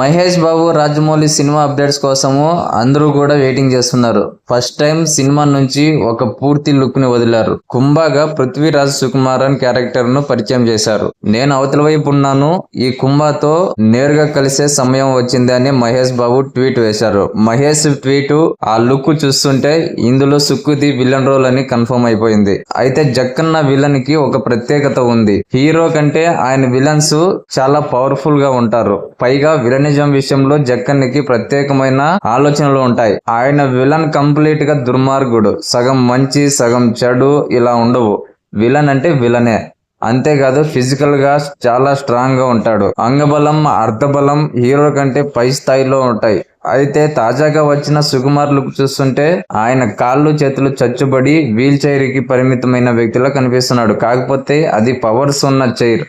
Mahesh Babu Rajamouli cinema updates కోసము అందరూ కూడా వెయిటింగ్ చేస్తున్నారు. ఫస్ట్ టైం సినిమా నుంచి ఒక పూర్తి లుక్ని వదిలారు. కుంభాగా పృథ్వీరాజ్ సుకుమారన్ క్యారెక్టర్ను పరిచయం చేశారు. నేను అవతల వైపు ఉన్నాను. ఈ కుంభాతో నేరుగా కలిసే సమయం వచ్చింది అని మహేష్ బాబు ట్వీట్ వేశారు. మహేష్ ట్వీట్ ఆ లుక్ చూస్తుంటే ఇందులో సుక్కుది విలన్ రోల్ అని కన్ఫర్మ్ అయిపోయింది. అయితే జక్కన్న విలన్కి ఒక ప్రత్యేకత ఉంది. హీరో కంటే ఆయన విలన్స్ చాలా పవర్ఫుల్గా ఉంటారు. పైగా విలన్ విలనిజం విషయంలో జక్కన్నికి ప్రత్యేకమైన ఆలోచనలు ఉంటాయి. ఆయన విలన్ కంప్లీట్గా దుర్మార్గుడు. సగం మంచి సగం చెడు ఇలా ఉండవు. విలన్ అంటే విలనే. అంతేకాదు ఫిజికల్గా చాలా స్ట్రాంగ్గా ఉంటాడు. అంగబలం అర్ధబలం హీరో కంటే పై స్థాయిలో ఉంటాయి. అయితే తాజాగా వచ్చిన సుకుమార్ లుక్ చూస్తుంటే ఆయన కాళ్ళు చేతులు చచ్చుబడి వీల్ చైర్కి పరిమితమైన వ్యక్తిలా కనిపిస్తున్నాడు. కాకపోతే అది పవర్స్ ఉన్న చైర్.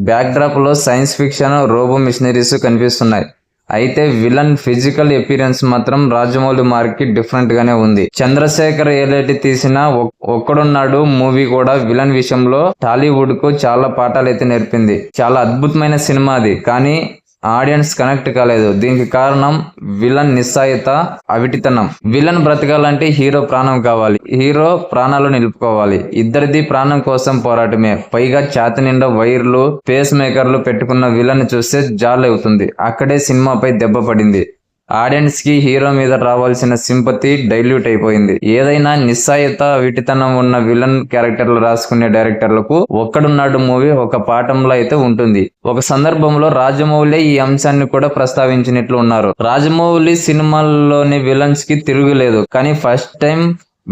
లో సైన్స్ ఫిక్షన్ రోబో మిషనరీస్ కనిపిస్తున్నాయి. అయితే విలన్ ఫిజికల్ ఎపిరియన్స్ మాత్రం రాజమౌళి మార్కి డిఫరెంట్ గానే ఉంది. చంద్రశేఖర్ ఏలేటి తీసిన ఒక్- ఒక్కడున్నాడు మూవీ కూడా విలన్ విషయంలో టాలీవుడ్కు చాలా పాఠాలు అయితే నేర్పింది. చాలా అద్భుతమైన సినిమా అది. కానీ ఆడియన్స్ కనెక్ట్ కాలేదు. దీనికి కారణం విలన్ నిస్సాయిత అవిటితనం. విలన్ బ్రతకాలంటే హీరో ప్రాణం కావాలి. హీరో ప్రాణాలు నిలుపుకోవాలి. ఇద్దరిది ప్రాణం కోసం పోరాటమే. పైగా ఛాతి నిండా వైర్లు పేస్ మేకర్లు పెట్టుకున్న విలన్ చూస్తే జాలవుతుంది. అక్కడే సినిమాపై దెబ్బ పడింది. ఆడియన్స్కి హీరో మీద రావాల్సిన సింపతి డైల్యూట్ అయిపోయింది. ఏదైనా నిస్సాయత విటితనం ఉన్న విలన్ క్యారెక్టర్లు రాసుకునే డైరెక్టర్లకు ఒక్కడున్నాడు మూవీ ఒక పాఠంలో అయితే ఉంటుంది. ఒక సందర్భంలో రాజమౌళి ఈ అంశాన్ని కూడా ప్రస్తావించినట్లు ఉన్నారు. రాజమౌళి సినిమాల్లోని విలన్స్కి తిరుగులేదు. కానీ ఫస్ట్ టైం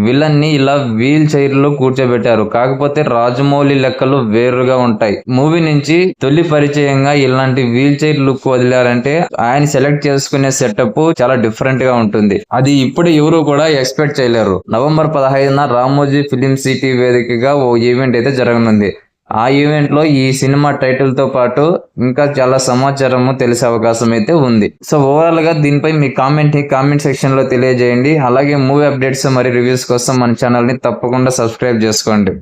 విలన్ని ఇలా వీల్ చైర్లో కూర్చోబెట్టారు. కాకపోతే రాజమౌళి లెక్కలు వేరుగా ఉంటాయి. మూవీ నుంచి తొలి పరిచయంగా ఇలాంటి వీల్ చైర్ లుక్ వదిలారంటే ఆయన సెలెక్ట్ చేసుకునే సెటప్ చాలా డిఫరెంట్గా ఉంటుంది. అది ఇప్పుడు ఎవరు కూడా ఎక్స్పెక్ట్ చేయలేరు. నవంబర్ పదహైదున రామోజీ ఫిలిం సిటీ వేదికగా ఓ ఈవెంట్ అయితే జరగనుంది. ఆ ఈవెంట్లో ఈ సినిమా టైటిల్తో పాటు ఇంకా చాలా సమాచారము తెలిసే అవకాశం అయితే ఉంది. సో ఓవరాల్గా దీనిపై మీ కామెంట్ని కామెంట్ సెక్షన్లో తెలియజేయండి. అలాగే మూవీ అప్డేట్స్ మరియు రివ్యూస్ కోసం మన ఛానల్ని తప్పకుండా సబ్స్క్రైబ్ చేసుకోండి.